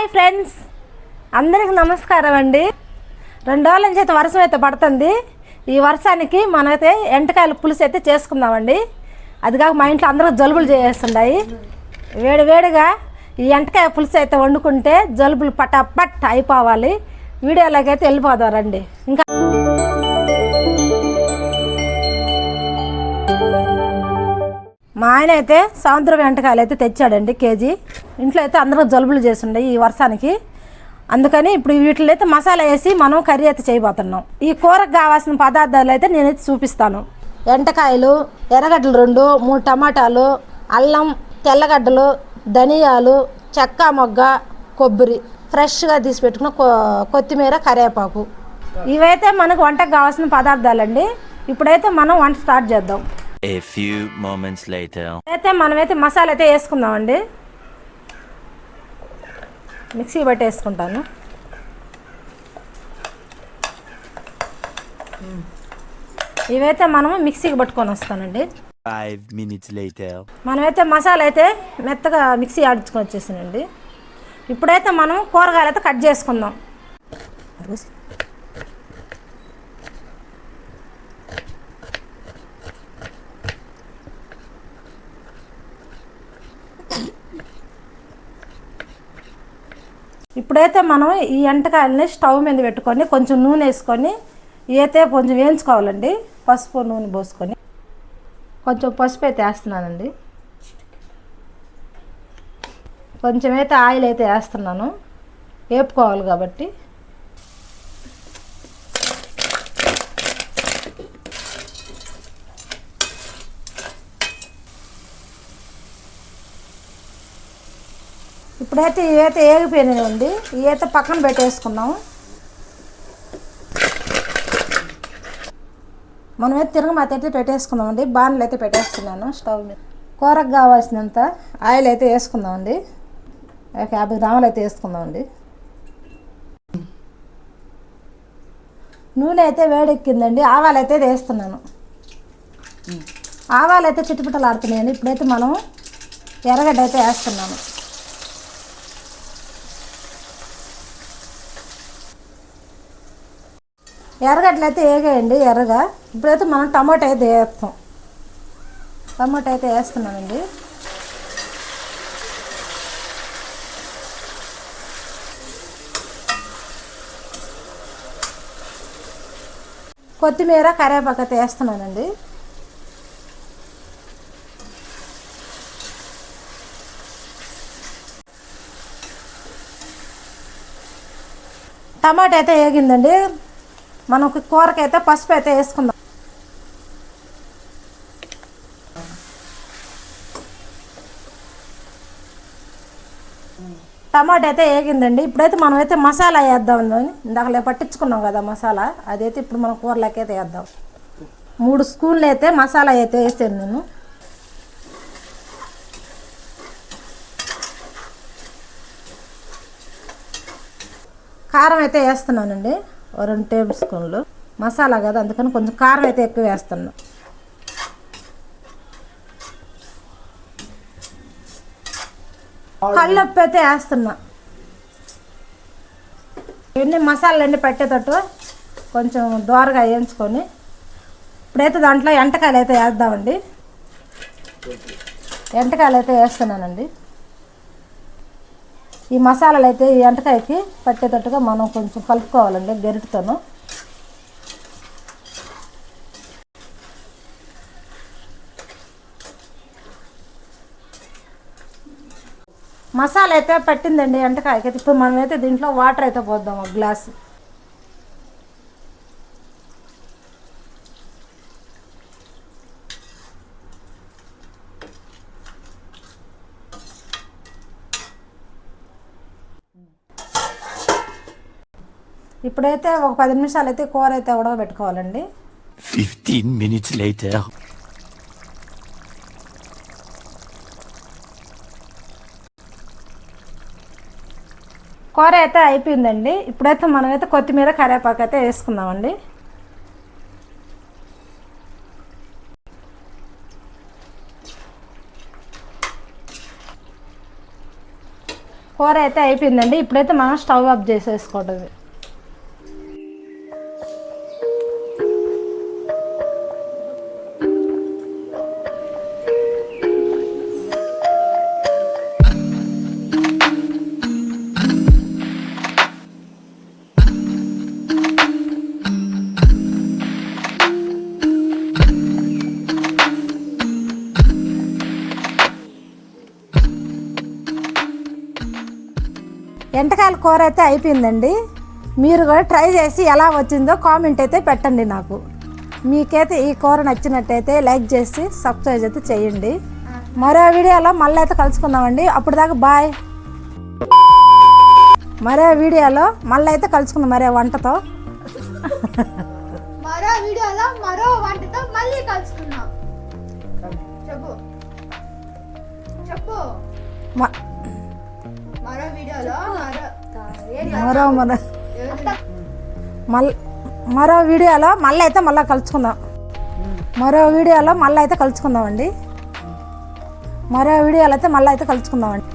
Hi friends. అందరికి నమస్కారం అండి. రెండు రోజుల నుంచి అయితే వర్షం అయితే పడుతుంది. ఈ వర్షానికి మనమైతే ఎంటకాయలు పులుసు అయితే చేసుకుందామండి. అది కాక మా ఇంట్లో అందరూ జలుబులు చేస్తుండాయి వేడి వేడిగా ఈ ఎంటకాయ పులుసు అయితే వండుకుంటే జలుబులు పటాపట్ అయిపోవాలి. వీడియోలోకి అయితే వెళ్ళిపోదాం రండి. ఇంకా మా ఆయన అయితే సాయంత్రం వెంటకాయలు అయితే తెచ్చాడండి కేజీ. ఇంట్లో అయితే అందరూ జలుబులు చేస్తుండే ఈ వర్షానికి. అందుకని ఇప్పుడు వీటిలో అయితే మసాలా వేసి మనం కర్రీ అయితే చేయబోతున్నాం. ఈ కూరకు కావాల్సిన పదార్థాలు అయితే నేనైతే చూపిస్తాను. ఎంటకాయలు ఎర్రగడ్డలు రెండు మూడు టమాటాలు అల్లం తెల్లగడ్డలు ధనియాలు చెక్క మొగ్గ కొబ్బరి. ఫ్రెష్గా తీసి పెట్టుకున్న కొ- కొత్తిమీర కరివేపాకు. ఇవైతే మనకు వంటకు కావాల్సిన పదార్థాలండి. ఇప్పుడైతే మనం వంట స్టార్ట్ చేద్దాం. A few moments later. అయితే మనమైతే మసాలా అయితే వేసుకుందామండి. మిక్సీ బట్టి వేసుకుంటాను. ఇవైతే మనము మిక్సీకి పట్టుకొని వస్తానండి. Five minutes later. మనమైతే మసాలా అయితే మెత్తగా మిక్సీ ఆడించుకొని వచ్చేసానండి. ఇప్పుడైతే మనం కూరగాయలు అయితే కట్ చేసుకుందాం. ఇప్పుడైతే మనం ఈ ఎంటకాయలని స్టవ్ మీద పెట్టుకొని కొంచెం నూనె వేసుకొని అయితే కొంచెం వేయించుకోవాలండి. పసుపు నూనె పోసుకొని. కొంచెం పసుపు అయితే వేస్తున్నానండి. కొంచెం అయితే ఆయిల్ అయితే వేస్తున్నాను. వేపుకోవాలి కాబట్టి. ఇప్పుడైతే ఇవైతే ఏగిపోయినాయండి ఈత పక్కన పెట్టేసుకున్నాము మనమైతే తిరగమాత అయితే పెట్టేసుకుందామండి. బాణలు అయితే పెట్టేస్తున్నాను స్టవ్ మీద. కూరకు కావాల్సినంత ఆయిల్ అయితే వేసుకుందామండి. ఒక యాభై గ్రాములు అయితే వేసుకుందామండి. నూనె అయితే వేడెక్కిందండి. ఆవాలు అయితే వేస్తున్నాను. ఆవాలు అయితే చిట్టుపిట్టలు ఆడుతున్నాయండి ఇప్పుడైతే మనం ఎర్రగడ్డ అయితే వేస్తున్నాను. ఎర్రగట్లయితే వేగేయండి ఎర్రగా. ఇప్పుడైతే మనం టమాటా అయితే వేస్తాం. టమాటా అయితే వేస్తున్నామండి. కొత్తిమీర కరేపాకు అయితే వేస్తున్నానండి. టమాటా అయితే వేగిందండి మనకు కూరకైతే పసుపు అయితే వేసుకుందాం. టమాటా అయితే వేగిందండి. ఇప్పుడైతే మనం అయితే మసాలా వేద్దాం ఇందాకలే పట్టించుకున్నాం కదా మసాలా. అదైతే ఇప్పుడు మనం కూరలోకి అయితే వేద్దాం. మూడు స్పూన్లు అయితే మసాలా అయితే వేసాను నేను. కారం అయితే వేస్తున్నానండి. రెండు టేబుల్ స్పూన్లు. మసాలా కదా అందుకని కొంచెం కారం అయితే ఎక్కువ వేస్తున్నాను కళ్ళొప్పి అయితే వేస్తున్నా. ఇవన్నీ మసాలా అన్నీ పెట్టేటట్టు కొంచెం దోరగా వేయించుకొని ఇప్పుడైతే దాంట్లో ఎంటకాయలు అయితే వేద్దామండి. ఎంటకాయలు అయితే వేస్తున్నానండి. ఈ మసాలాలు అయితే ఈ ఎంటకాయకి పట్టేటట్టుగా మనం కొంచెం కలుపుకోవాలండి గరిటతోను. మసాలా అయితే పట్టిందండి ఎంటకాయకి. అయితే ఇప్పుడు మనమైతే దీంట్లో వాటర్ అయితే పోద్దాం ఒక గ్లాసు. ఇప్పుడైతే ఒక పది నిమిషాలు అయితే కూర అయితే ఉడకబెట్టుకోవాలండి Fifteen minutes later. కూర అయితే అయిపోయిందండి. ఇప్పుడైతే మనమైతే కొత్తిమీర కరివేపాకు అయితే వేసుకుందామండి. కూర అయితే అయిపోయిందండి. ఇప్పుడైతే మనం స్టవ్ ఆఫ్ చేసేసుకోవడం ఎంటకాయల కూర అయితే అయిపోయిందండి మీరు కూడా ట్రై చేసి ఎలా వచ్చిందో కామెంట్ అయితే పెట్టండి నాకు. మీకైతే ఈ కూర నచ్చినట్టయితే లైక్ చేసి సబ్స్క్రైబ్ అయితే చేయండి. మరో వీడియోలో మళ్ళీ అయితే కలుసుకుందామండి. అప్పుడు దాకా బాయ్ మరో వీడియోలో మళ్ళీ అయితే కలుసుకుందాం మరో వంటతో. మరో వీడియోలో మరో వంటతో మళ్ళీ కలుసుకుందాం. చెప్పు. చెప్పు. మరో మరో మళ్ళీ మరో వీడియోలో మళ్ళీ అయితే మళ్ళీ కలుసుకుందాం. మరో వీడియోలో మళ్ళీ అయితే కలుసుకుందామండి. మరో వీడియోలో అయితే మళ్ళీ అయితే కలుసుకుందామండి.